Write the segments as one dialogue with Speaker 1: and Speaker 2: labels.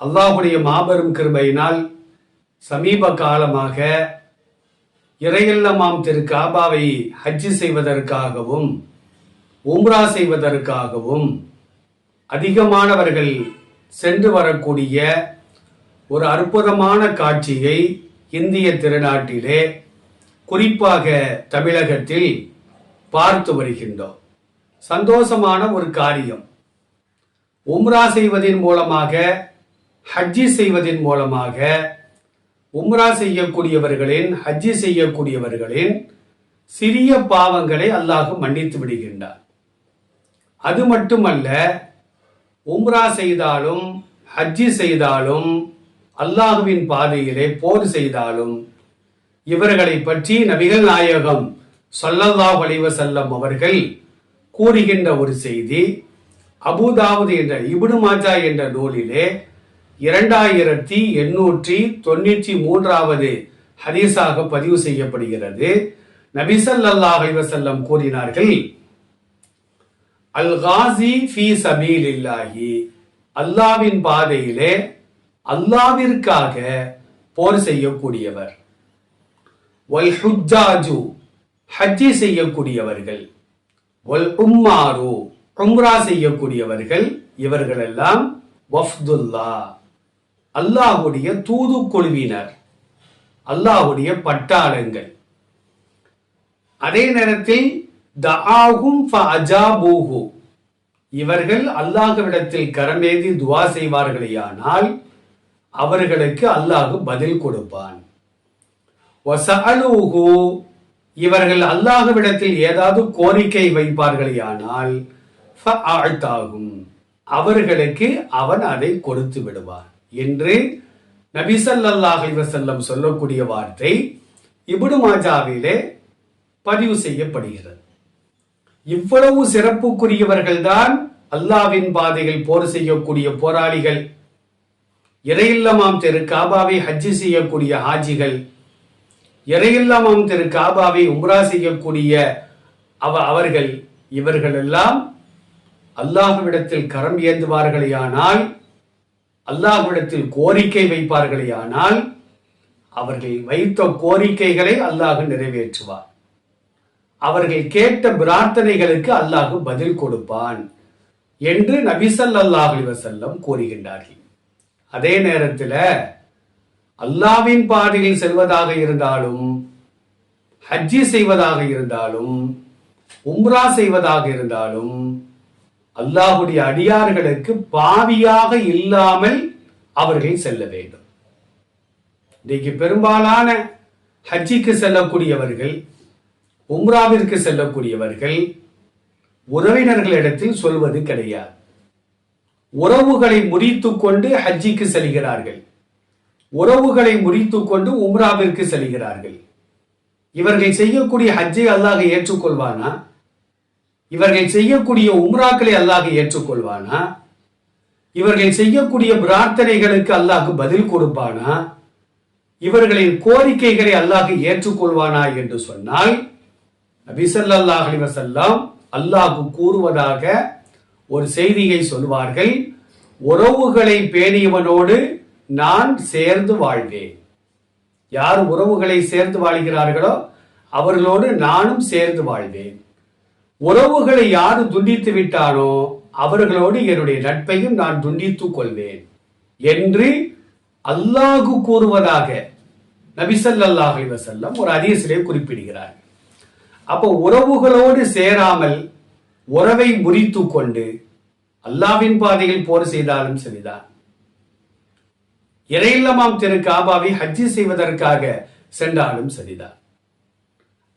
Speaker 1: அல்லாஹுடைய மாபெரும் கிருபையினால் சமீப காலமாக இறையல்லமாம் திரு காபாவை ஹஜ்ஜு செய்வதற்காகவும் உம்ரா செய்வதற்காகவும் அதிகமானவர்கள் சென்று வரக்கூடிய ஒரு அற்புதமான காட்சியை இந்திய திருநாட்டிலே குறிப்பாக தமிழகத்தில் பார்த்து வருகின்றோம். சந்தோஷமான ஒரு காரியம். உம்ரா செய்வதன் மூலமாக ஹஜ்ஜி செய்வதன் மூலமாக உம்ரா செய்யக்கூடியவர்களின் ஹஜ்ஜி செய்யக்கூடியவர்களின் சிறிய பாவங்களை அல்லாஹ் மன்னித்து விடுகின்றார் அது மட்டுமல்ல உம்ரா செய்தாலும் ஹஜ்ஜி செய்தாலும் அல்லாஹுவின் பாதையிலே போர் செய்தாலும் இவர்களை பற்றி நபிகள் நாயகம் சொல்லல்லாஹ் செல்லம் அவர்கள் கூறுகின்ற ஒரு செய்தி அபுதாவது என்ற இபுடு மாஜா என்ற நூலிலே இரண்டாயிரத்தி எண்ணூற்றி தொண்ணூற்றி மூன்றாவது ஹதீஸாக பதிவு செய்யப்படுகிறது. நபிசல்லாஹ் செல்லம் கூறினார்கள் அல் காசி ஃபி சபீலில்லாஹி. அல்லாவின் பாதையிலே அல்லாவிற்காக போர் செய்யக்கூடியவர். வல் ஹுஜாஜு ஹஜ்ஜி செய்யக்கூடியவர்கள். வல் உம்மாரு உம்ரா செய்யக்கூடியவர்கள். இவர்களெல்லாம் வஃப்துல்லா அல்லாஹுடைய தூது குழுவினர் அல்லாஹுடைய பட்டாளங்கள். அதே நேரத்தில் தஆகும் ஃபஅஜாபூஹு. இவர்கள் அல்லாஹ்விடத்தில் கரமேதி துவா செய்வார்களேயானால் அவர்களுக்கு அல்லாஹ் பதில் கொடுப்பான். வசஅலூஹு இவர்கள் அல்லாஹ்விடத்தில் ஏதாவது கோரிக்கை வைப்பார்களேயானால் ஃபஅஅதாகும் அவர்களுக்கு அவன் அதை கொடுத்து விடுவான். என்று நபிசல்லாஹ் வசல்லம் சொல்லக்கூடிய வார்த்தை இபுடு மாஜாவிலே பதிவு செய்யப்படுகிறது. இவ்வளவு சிறப்புக்குரியவர்கள்தான் அல்லாவின் பாதையில் போர் செய்யக்கூடிய போராளிகள் இறையில்லமாம் திரு காபாவை ஹஜ்ஜி செய்யக்கூடிய ஹாஜிகள் இறையில்லமாம் திரு காபாவை உம்ரா செய்யக்கூடிய அவ அவர்கள் இவர்களெல்லாம் அல்லாஹுவிடத்தில் கரம் ஏந்துவார்களேயானால் அல்லாஹ்விடத்தில் கோரிக்கை வைப்பார்களே ஆனால் அவர்கள் வைத்த கோரிக்கைகளை அல்லாஹ் நிறைவேற்றுவார். அவர்கள் கேட்ட பிரார்த்தனைகளுக்கு அல்லாஹ் பதில் கொடுப்பான் என்று நபிசல்லாஹ் வசல்லம் கூறுகின்றார்கள். அதே நேரத்தில் அல்லாவின் பாதையில் செல்வதாக இருந்தாலும் ஹஜ்ஜி செய்வதாக இருந்தாலும் உம்ரா செய்வதாக இருந்தாலும் அல்லாஹுடைய அடியார்களுக்கு பாவியாக இல்லாமல் அவர்கள் செல்ல வேண்டும். இன்றைக்கு பெரும்பாலான ஹஜ்ஜிக்கு செல்லக்கூடியவர்கள் உம்ராவிற்கு செல்லக்கூடியவர்கள் உறவினர்களிடத்தில் சொல்வது கிடையாது. உறவுகளை முறித்து கொண்டு ஹஜ்ஜிக்கு செல்கிறார்கள். உறவுகளை முறித்து கொண்டு உம்ராவிற்கு செல்கிறார்கள். இவர்கள் செய்யக்கூடிய ஹஜ்ஜை அல்லாஹ் ஏற்றுக்கொள்வானா? இவர்கள் செய்யக்கூடிய உம்ராக்களை அல்லாஹ் ஏற்றுக்கொள்வானா? இவர்கள் செய்யக்கூடிய பிரார்த்தனைகளுக்கு அல்லாஹ் பதில் கொடுப்பானா? இவர்களின் கோரிக்கைகளை அல்லாஹ் ஏற்றுக்கொள்வானா என்று சொன்னால் நபிசல்லாஹ் அலிவசல்லாம் அல்லாஹ் கூறுவதாக ஒரு செய்தியை சொல்வார்கள் உறவுகளை பேணியவனோடு நான் சேர்ந்து வாழ்வேன். யார் உறவுகளை சேர்ந்து வாழ்கிறார்களோ அவர்களோடு நானும் சேர்ந்து வாழ்வேன். உறவுகளை யாரு துண்டித்து விட்டானோ அவர்களோடு என்னுடைய நட்பையும் நான் துண்டித்துக் கொள்வேன் என்று அல்லாஹு கூறுவதாக நபிசல்லாஹ் அலிவசல்லம் ஒரு அதிகசிலே குறிப்பிடுகிறார். அப்போ உறவுகளோடு சேராமல் உறவை முறித்து கொண்டு அல்லாவின் பாதையில் போர் செய்தாலும் சரிதான். இறையில்லமாம் திரு காபாவை ஹஜ்ஜி செய்வதற்காக சென்றாலும் சரிதான்.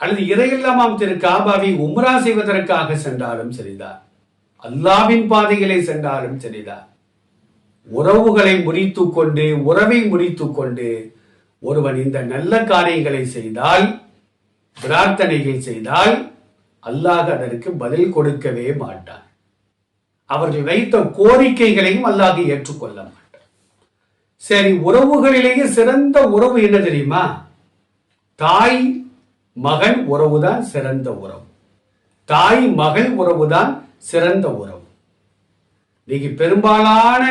Speaker 1: அல்லது இறையில்லமாம் திரு காபாவை உம்ரா செய்வதற்காக சென்றாலும் சரிதான். அல்லாவின் பாதைகளை சென்றாலும் சரிதான். உறவுகளை முறித்து கொண்டு உறவை முறித்து கொண்டு ஒருவன் இந்த நல்ல காரியங்களை செய்தால் பிரார்த்தனைகள் செய்தால் அல்லாஹ் அதற்கு பதில் கொடுக்கவே மாட்டான். அவர்கள் வைத்த கோரிக்கைகளையும் அல்லாஹ் ஏற்றுக்கொள்ள மாட்டான். சரி உறவுகளிலேயே சிறந்த உறவு என்ன தெரியுமா? தாய் மகன் உறவுதான் சிறந்த உறவு. தாய் மகள் உறவுதான் சிறந்த உறவு. இன்னைக்கு பெரும்பாலான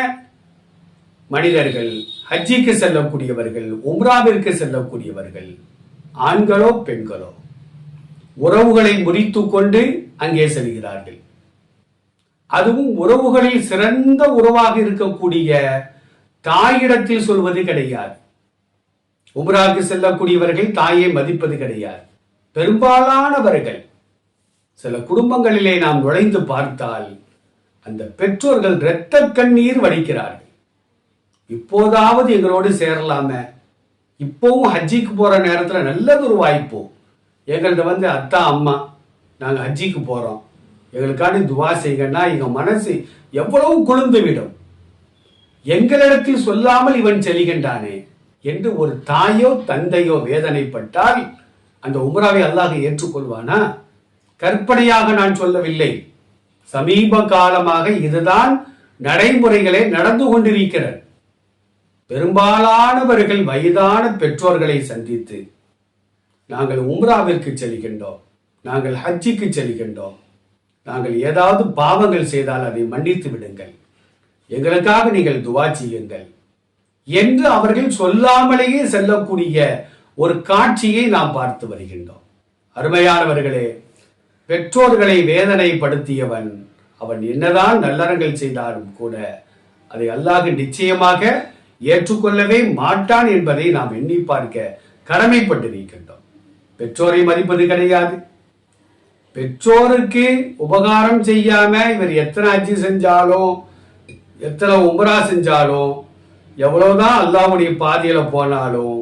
Speaker 1: மனிதர்கள் ஹஜ்ஜிக்கு செல்லக்கூடியவர்கள் உம்ராவிற்கு செல்லக்கூடியவர்கள் ஆண்களோ பெண்களோ உறவுகளை முறித்து கொண்டு அங்கே செல்கிறார்கள். அதுவும் உறவுகளில் சிறந்த உறவாக இருக்கக்கூடிய தாயிடத்தில் சொல்வது கிடையாது. உம்ராவுக்கு செல்லக்கூடியவர்கள் தாயை மதிப்பது கிடையாது. பெரும்பாலானவர்கள் சில குடும்பங்களிலே நாம் நுழைந்து பார்த்தால் அந்த பெற்றோர்கள் இரத்த கண்ணீர் வடிக்கிறார்கள். இப்போதாவது எங்களோடு சேரலாமே. இப்போவும் ஹஜ்ஜிக்கு போற நல்லது ஒரு வாய்ப்பு. எங்களது வந்து அத்தா அம்மா நாங்கள் ஹஜ்ஜிக்கு போறோம். எங்களுக்காண்டி துவா செய்யுங்கன்னா எங்க மனசு எவ்வளவு குளிர்ந்து விடும் எங்களிடத்தில் சொல்லாமல் இவன் செல்கின்றானே என்று ஒரு தாயோ தந்தையோ வேதனைப்பட்டால் அந்த உம்ராவை அல்லாஹ் ஏற்றுக்கொள்வானா? கற்பனையாக நான் சொல்லவில்லை. சமீப காலமாக இதுதான் நடைமுறைகளே நடந்து கொண்டிருக்கிறது. பெரும்பாலானவர்கள் வயதான பெற்றோர்களை சந்தித்து நாங்கள் உம்ராவிற்கு செல்கின்றோம் நாங்கள் ஹஜ்ஜிக்கு செல்கின்றோம் நாங்கள் ஏதாவது பாவங்கள் செய்தால் அதை மன்னித்து விடுங்கள். எங்களுக்காக நீங்கள் துவா செய்யுங்கள். என்று அவர்கள் சொல்லாமலேயே செல்லக்கூடிய ஒரு காட்சியை நாம் பார்த்து வருகின்றோம். அருமையானவர்களே பெற்றோர்களை வேதனைப்படுத்தியவன் அவன் என்னதான் நல்லறங்கள் செய்தாலும் கூட அதை அல்லாஹ் நிச்சயமாக ஏற்றுக்கொள்ளவே மாட்டான் என்பதை நாம் எண்ணி பார்க்க கடமைப்பட்டிருக்கின்றோம். பெற்றோரை மதிப்பது கிடையாது. பெற்றோருக்கு உபகாரம் செய்யாம இவர் எத்தனை அஜி செஞ்சாலும் எத்தனை உமரா செஞ்சாலும் எவ்வளவுதான் அல்லாவுடைய பாதையில போனாலும்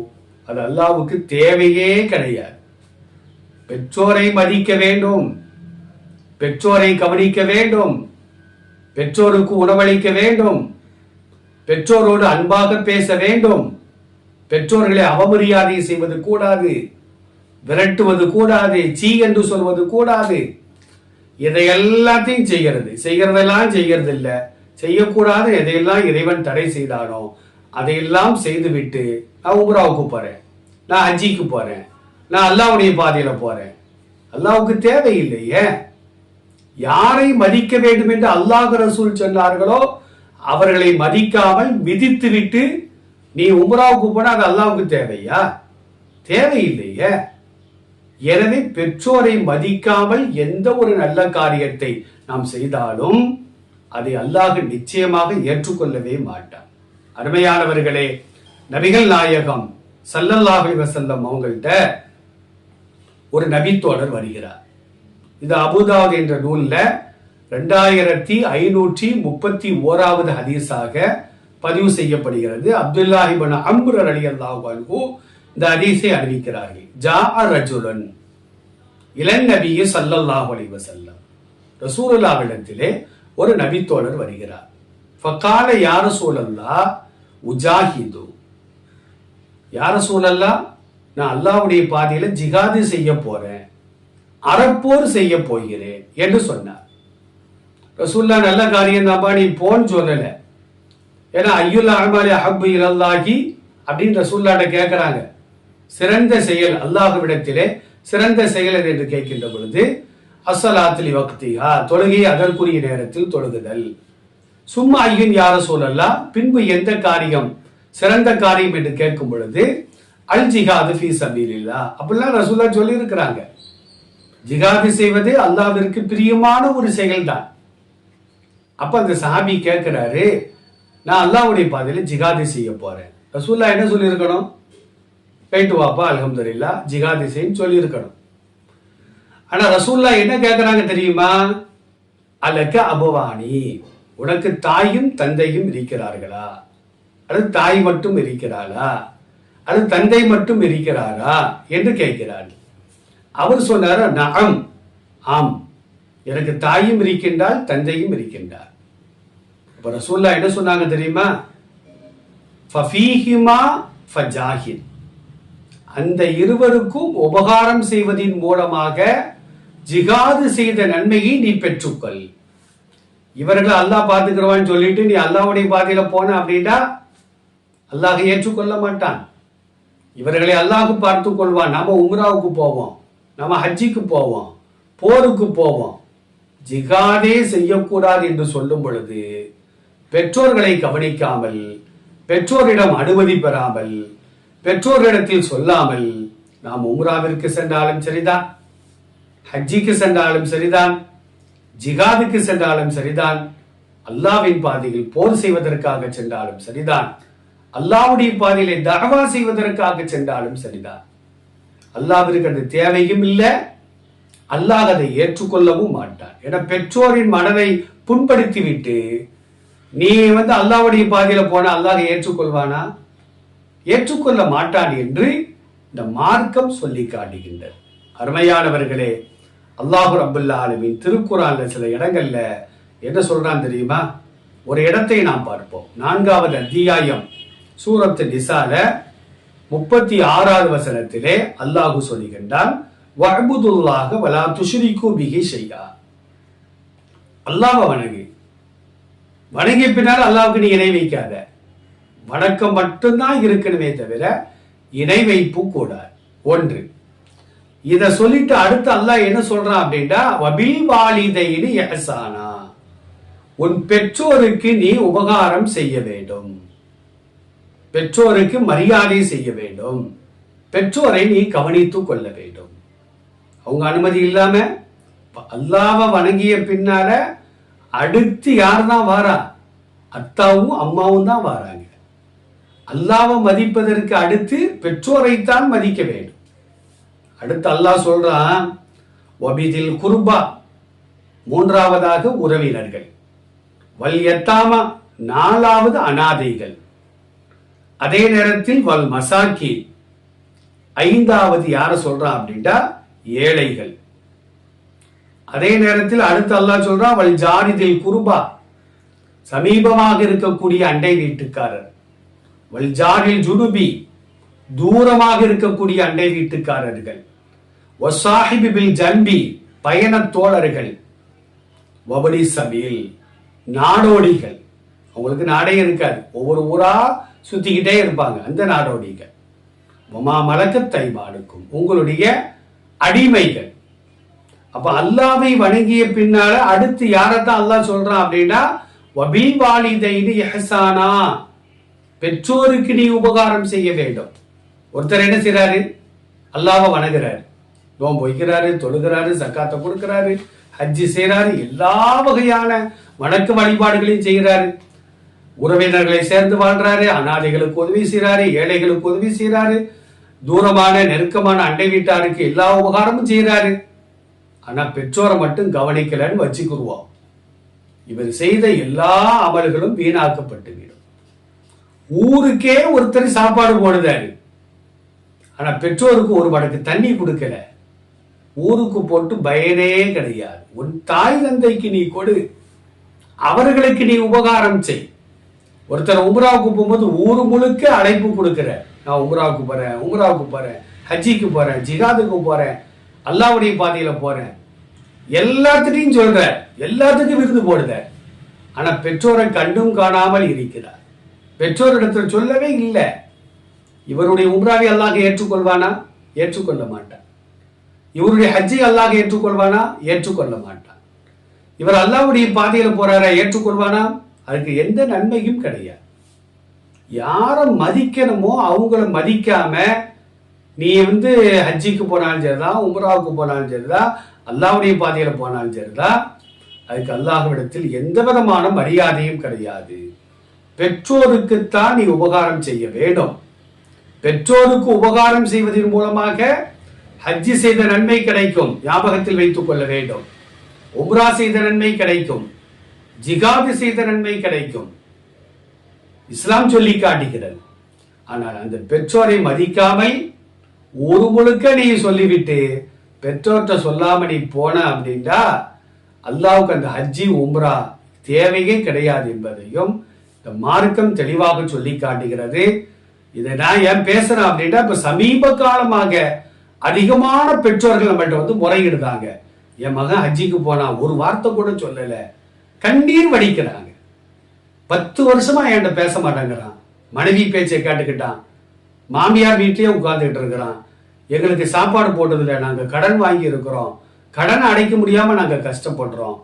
Speaker 1: அது அல்லாவுக்கு தேவையே கிடையாது. பெற்றோரை மதிக்க வேண்டும். பெற்றோரை கவனிக்க வேண்டும். பெற்றோருக்கு உணவளிக்க வேண்டும். பெற்றோரோடு அன்பாக பேச வேண்டும். பெற்றோர்களை அவமரியாதை செய்வது கூடாது. விரட்டுவது கூடாது. சீ என்று சொல்வது கூடாது. இதை எல்லாத்தையும் செய்கிறது. செய்கிறதெல்லாம் செய்கிறது இல்லை செய்யக்கூடாத. எதையெல்லாம் இறைவன் தடை செய்தானோ அதையெல்லாம் செய்துவிட்டு நான் உம்ராவுக்கு போகிறேன் நான் ஹஜ்ஜிக்கு போகிறேன் நான் அல்லாவுடைய பாதையில் போகிறேன் அல்லாவுக்கு தேவையில்லையே. யாரை மதிக்க வேண்டும் என்று அல்லாஹ் ரசூல் சொன்னார்களோ அவர்களை மதிக்காமல் மிதித்து விட்டு நீ உம்ராவுக்கு போனால் அது அல்லாவுக்கு தேவையா? தேவையில்லையே. எனவே பெற்றோரை மதிக்காமல் எந்த ஒரு நல்ல காரியத்தை நாம் செய்தாலும் அதை அல்லாஹ் நிச்சயமாக ஏற்றுக்கொள்ளவே மாட்டான். அருமையானவர்களே நபிகள் நாயகம் சல்லல்லாஹி வசல்லம் அவங்கள்ட்ட ஒரு நபித்தோழர் வருகிறார். இது அபுதாத் என்ற நூல்ல ரெண்டாயிரத்தி ஐநூற்றி முப்பத்தி ஓராவது ஹதீஸாக பதிவு செய்யப்படுகிறது. அப்துல்லாஹிபன் அம்புரர் அலி அல்லாஹு இந்த ஹதீஸை அறிவிக்கிறார்கள். ஜா ரஜுலன் இளன் சல்லல்லாஹு அலி வசல்லம் ரசூலுல்லாவிடத்திலே ஒரு நபித்தோழர் வருகிறார். ஃபக்கால யார சூழல்லா உஜாஹிது. யார சூழல்லா? நான் அல்லாவுடைய பாதையில ஜிகாது செய்ய போறேன். அறப்போர் செய்ய போகிறேன் என்று சொன்னார். ரசூல்லா நல்ல காரியம் தான்ப்பா நீ போன்னு சொல்லல. ஏன்னா ஐயுல் அகமாலி அஹபு இலல்லாஹி அப்படின்னு ரசூல்லாட்ட கேட்கிறாங்க சிறந்த செயல் அல்லாஹுவிடத்திலே சிறந்த செயல் என்று கேட்கின்ற பொழுது அசலாத்திலி வக்திஹா தொழுகை அதற்குரிய நேரத்தில் தொழுகுதல். சும்மா ஐயன் யார சொல்லலாம் பின்பு எந்த காரியம்? சிறந்த காரியம் என்று கேட்கும் பொழுது அல் ஜிஹாது ஃபீ சபீலில்லா அப்படிலாம் ரசூல்லா சொல்லி இருக்கிறாங்க ஜிகாது செய்வது அல்லாவிற்கு பிரியமான ஒரு செயல்தான். அப்ப அந்த சாபி கேட்கிறாரு நான் அல்லாவுடைய பாதையில ஜிகாதி செய்ய போறேன். ரசூல்லா என்ன சொல்லியிருக்கணும்? போயிட்டு வாப்பா அல்ஹம்துலில்லா ஜிகாதி செய்யும் சொல்லியிருக்கணும். ஆனா ரசூல்லா என்ன கேட்கிறாங்க தெரியுமா? அலக்க அபவானி. உனக்கு தாயும் தந்தையும் இருக்கிறார்களா? அது தாய் மட்டும் இருக்கிறாளா? அது தந்தை மட்டும் இருக்கிறாரா? என்று கேட்கிறார் அவர் சொன்னார் நகம் ஆம். எனக்கு தாயும் இருக்கின்றால் தந்தையும் இருக்கின்றார். இப்போ ரசூல்லா என்ன சொன்னாங்க தெரியுமா? ஃபஃபீஹிமா ஃபஜாஹித். அந்த இருவருக்கும் உபகாரம் செய்வதின் மூலமாக ஜிகாது செய்த நன்மையை நீ பெற்றுக்கொள். இவர்களை அல்லாஹ் பார்த்துக்கிறவான்னு சொல்லிட்டு நீ அல்லாஹ்வுடைய பாதையில போன அப்படின்னா அல்லாஹ் ஏற்றுக்கொள்ள மாட்டான். இவர்களை அல்லாஹ் பார்த்து கொள்வான். நம்ம உம்ராவுக்கு போவோம். நம்ம ஹஜ்ஜிக்கு போவோம். போருக்கு போவோம். ஜிகாதே செய்யக்கூடாது என்று சொல்லும் பொழுது பெற்றோர்களை கவனிக்காமல் பெற்றோரிடம் அனுமதி பெறாமல் பெற்றோரிடத்தில் சொல்லாமல் நாம் உம்ராவிற்கு சென்றாலும் சரிதான். ஹஜ்ஜிக்கு சென்றாலும் சரிதான். ஜிகாதுக்கு சென்றாலும் சரிதான். அல்லாவின் பாதையில் போர் செய்வதற்காக சென்றாலும் சரிதான். அல்லாவுடைய பாதையிலே தகவா செய்வதற்காக சென்றாலும் சரிதான். அல்லாவிற்கு அந்த தேவையும் இல்லை. அல்லாஹ் அதை ஏற்றுக்கொள்ளவும் மாட்டான். என பெற்றோரின் மனதை புண்படுத்தி விட்டு நீ வந்து அல்லாவுடைய பாதையில போனா அல்லாஹ் ஏற்றுக்கொள்வானா? ஏற்றுக்கொள்ள மாட்டான் என்று இந்த மார்க்கம் சொல்லி காட்டுகின்றது. அருமையானவர்களே அல்லாஹு ரபுல்லா ஆலமின் திருக்குறான்ல சில இடங்கள்ல என்ன சொல்றான் தெரியுமா? ஒரு இடத்தை நாம் பார்ப்போம். நான்காவது அத்தியாயம் சூரத்து நிசால முப்பத்தி ஆறாவது வசனத்திலே அல்லாஹு சொல்லுகின்றான் வஅபுதுல்லாஹ வலா துஷுரிக்கு பிஹி செய்யா அல்லாஹ வணங்கு. வணங்கிய பின்னால் அல்லாவுக்கு நீ இணை வைக்காத. வணக்கம் மட்டும்தான் இருக்கணுமே தவிர இணை வைப்பு கூடாது. ஒன்று இதை சொல்லிட்டு அடுத்து அல்லாஹ் என்ன சொல்றான் அப்படின்னா வபில் வாலிதைனு எஹசானா உன் பெற்றோருக்கு நீ உபகாரம் செய்ய வேண்டும். பெற்றோருக்கு மரியாதை செய்ய வேண்டும். பெற்றோரை நீ கவனித்துக் கொள்ள வேண்டும். அவங்க அனுமதி இல்லாம அல்லாவை வணங்கிய பின்னால அடுத்து யார் தான் வாரா? அத்தாவும் அம்மாவும் தான் வாராங்க. அல்லாவை மதிப்பதற்கு அடுத்து பெற்றோரைத்தான் மதிக்க வேண்டும். அடுத்து அல்லாஹ் சொல்றான் ஒபிதில் குர்பா. மூன்றாவதாக உறவினர்கள். வல் எத்தாமா நாலாவது அனாதைகள். அதே நேரத்தில் வல் மசாக்கி ஐந்தாவது யார சொல்றான் அப்படின்ட்டா ஏழைகள். அதே நேரத்தில் அடுத்து அல்லாஹ் சொல்றான் வல் ஜாரிதில் குருபா. சமீபமாக இருக்கக்கூடிய அண்டை வீட்டுக்காரர். வல் ஜாரில் ஜுனுபி. தூரமாக இருக்கக்கூடிய அண்டை வீட்டுக்காரர்கள். ஒசாஹிபி பில் ஜன்பி பயண தோழர்கள் வபடி சபையில் நாடோடிகள். அவங்களுக்கு நாடே இருக்காது. ஒவ்வொரு ஊரா சுத்திக்கிட்டே இருப்பாங்க. அந்த நாடோடிகள். உமா மலக்கு தைமானுக்கும் உங்களுடைய அடிமைகள். அப்ப அல்லாவை வணங்கிய பின்னால அடுத்து யாரைத்தான் அல்லாஹ் சொல்றான் அப்படின்னா வபில் வாலிதைனு எஹசானா பெற்றோருக்கு நீ உபகாரம் செய்ய வேண்டும். ஒருத்தர் என்ன செய்றாரு? அல்லாவை வணங்குறாரு. நோன்பு வைக்கிறாரு தொழுகிறாரு சக்காத்தை கொடுக்கிறாரு ஹஜ்ஜி செய்கிறாரு எல்லா வகையான வணக்க வழிபாடுகளையும் செய்கிறாரு உறவினர்களை சேர்ந்து வாழ்றாரு அனாதைகளுக்கு உதவி செய்கிறாரு ஏழைகளுக்கு உதவி செய்கிறாரு தூரமான நெருக்கமான அண்டை வீட்டாருக்கு எல்லா உபகாரமும் செய்கிறாரு ஆனால் பெற்றோரை மட்டும் கவனிக்கலன்னு வச்சுக்குருவோம். இவர் செய்த எல்லா அமல்களும் வீணாக்கப்பட்டு விடும். ஊருக்கே ஒருத்தர் சாப்பாடு போடுதாரு. ஆனால் பெற்றோருக்கு ஒரு மடக்கு தண்ணி கொடுக்கல. ஊருக்கு போட்டு பயனே கிடையாது. உன் தாய் தந்தைக்கு நீ கொடு. அவர்களுக்கு நீ உபகாரம் செய். ஒருத்தர் உம்ராவுக்கு போகும்போது ஊர் முழுக்க அழைப்பு கொடுக்குற. நான் உம்ராவுக்கு போறேன் உம்ராவுக்கு போறேன் ஹஜ்ஜிக்கு போறேன் ஜிகாதுக்கு போறேன் அல்லாவுடைய பாதையில போறேன். எல்லாத்துட்டையும் சொல்ற எல்லாத்துக்கும் விருது போடுத. ஆனா பெற்றோரை கண்டும் காணாமல் இருக்கிறார். பெற்றோரிடத்தில் சொல்லவே இல்லை. இவருடைய உம்ராவை அல்லாஹ் ஏற்றுக்கொள்வானா? ஏற்றுக்கொள்ள மாட்டான். இவருடைய ஹஜ்ஜை அல்லாஹ் ஏற்றுக்கொள்வானா? ஏற்றுக்கொள்ள மாட்டான். இவர் அல்லாவுடைய பாதையில் போறாரா? ஏற்றுக்கொள்வானா? அதுக்கு எந்த நன்மையும் கிடையாது. யாரை மதிக்கணுமோ அவங்கள மதிக்காம நீ வந்து ஹஜ்ஜிக்கு போனாலும் சரிதான் உம்ராவுக்கு போனாலும் சரிதான் அல்லாவுடைய பாதையில் போனாலும் சரிதான். அதுக்கு அல்லாஹ்விடத்தில் எந்த விதமான மரியாதையும் கிடையாது. பெற்றோருக்குத்தான் நீ உபகாரம் செய்ய வேண்டும். பெற்றோருக்கு உபகாரம் செய்வதன் மூலமாக ஹஜ்ஜி செய்த நன்மை கிடைக்கும். ஞாபகத்தில் வைத்துக் கொள்ள வேண்டும். உம்ரா செய்த நன்மை கிடைக்கும். ஜிகாது செய்த நன்மை கிடைக்கும். இஸ்லாம் சொல்லி காட்டுகிறது. ஆனால் அந்த பெற்றோரை மதிக்காமல் ஒரு முழுக்க நீ சொல்லிவிட்டு பெற்றோர்கிட்ட சொல்லாம நீ போன அப்படின்னா அல்லாவுக்கு அந்த ஹஜ்ஜி உம்ரா தேவையே கிடையாது என்பதையும் இந்த மார்க்கம் தெளிவாக சொல்லி காட்டுகிறது. இதை நான் ஏன் பேசுறேன் அப்படின்ட்டா இப்ப சமீப காலமாக அதிகமான பெற்றோர்கள் நம்மள்ட்ட வந்து முறையிடுதாங்க என் மகன் ஹஜ்ஜிக்கு போனா ஒரு வார்த்தை கூட சொல்லல. கண்ணீர் வடிக்கிறாங்க. பத்து வருஷமா என்கிட்ட பேச மாட்டேங்கிறான். மனைவி பேச்சை கேட்டுக்கிட்டான். மாமியார் வீட்லயே உட்கார்ந்துட்டு இருக்கிறான். எங்களுக்கு சாப்பாடு போட்டதில்லை. நாங்க கடன் வாங்கி இருக்கிறோம். கடன் அடைக்க முடியாம நாங்க கஷ்டப்படுறோம்.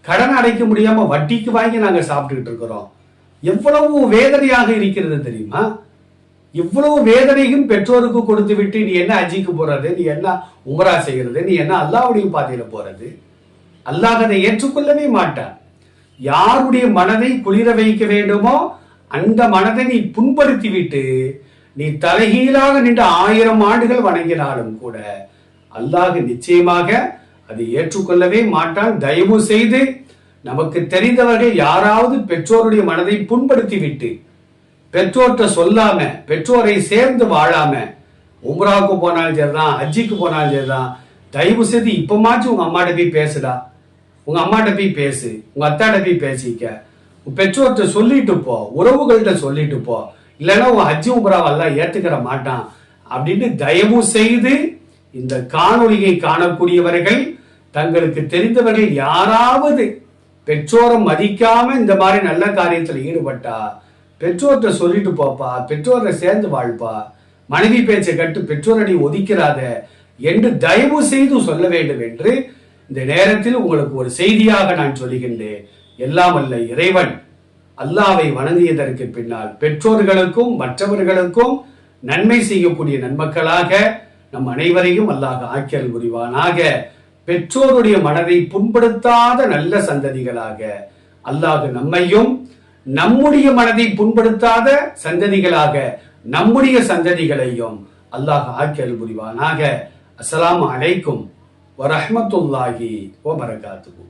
Speaker 1: கடன் அடைக்க முடியாம வட்டிக்கு வாங்கி நாங்க சாப்பிட்டுக்கிட்டு இருக்கிறோம். எவ்வளவு வேதனையாக இருக்கிறது தெரியுமா? இவ்வளவு வேதனையும் பெற்றோருக்கு கொடுத்து விட்டு நீ என்ன அஜிக்கு போறது? நீ என்ன உமரா செய்கிறது நீ என்ன அல்லாவுடைய பாதையில போறது? அல்லாஹ் அதை ஏற்றுக்கொள்ளவே மாட்டான். யாருடைய மனதை குளிர வைக்க வேண்டுமோ அந்த மனதை நீ புண்படுத்தி விட்டு நீ தலைகீழாக நின்று ஆயிரம் ஆண்டுகள் வணங்கினாலும் கூட அல்லாஹ் நிச்சயமாக அதை ஏற்றுக்கொள்ளவே மாட்டான். தயவு செய்து நமக்கு தெரிந்தவர்கள் யாராவது பெற்றோருடைய மனதை புண்படுத்தி விட்டு பெற்றோர்கிட்ட சொல்லாம பெற்றோரை சேர்ந்து வாழாம உம்ராவுக்கு போனாலும் சரிதான் ஹஜ்ஜிக்கு போனாலும் சரிதான் தயவு செய்து இப்பமாச்சும் உங்க அம்மாட்ட போய் பேசுடா. உங்க அம்மாட்ட போய் பேசு. உங்க அத்தாட்ட போய் பேசிக்க. உன் பெற்றோர்கிட்ட சொல்லிட்டு போ. உறவுகள்கிட்ட சொல்லிட்டு போ. இல்லைன்னா உன் ஹஜ்ஜி உம்ராவெல்லாம் ஏத்துக்கிற மாட்டான். அப்படின்னு தயவு செய்து இந்த காணொலியை காணக்கூடியவர்கள் தங்களுக்கு தெரிந்தவர்கள் யாராவது பெற்றோரை மதிக்காம இந்த மாதிரி நல்ல காரியத்தில் ஈடுபட்டா பெற்றோர்கிட்ட சொல்லிட்டு போப்பா பெற்றோரை சேர்ந்து வாழ்ப்பா. மனைவி பேச்சை கட்டு பெற்றோரை ஒதுக்கிறாத. என்று தயவு செய்து சொல்ல வேண்டும் என்று இந்த நேரத்தில் உங்களுக்கு ஒரு செய்தியாக நான் சொல்லுகின்றேன். எல்லாம் அல்ல இறைவன். அல்லாவை வணங்கியதற்கு பின்னால் பெற்றோர்களுக்கும் மற்றவர்களுக்கும் நன்மை செய்யக்கூடிய நன்மக்களாக நம் அனைவரையும் அல்லாஹ் ஆக்கியல் புரிவானாக. பெற்றோருடைய மனதை புண்படுத்தாத நல்ல சந்ததிகளாக அல்லாஹ் நம்மையும் நம்முடைய மனதை புண்படுத்தாத சந்ததிகளாக நம்முடைய சந்ததிகளையும் அல்லாஹ் ஆக்கியல் புரிவானாக. அஸ்லாம் அலைக்கும் வரஹ்மத்துல்லாஹி வபரகாத்துஹு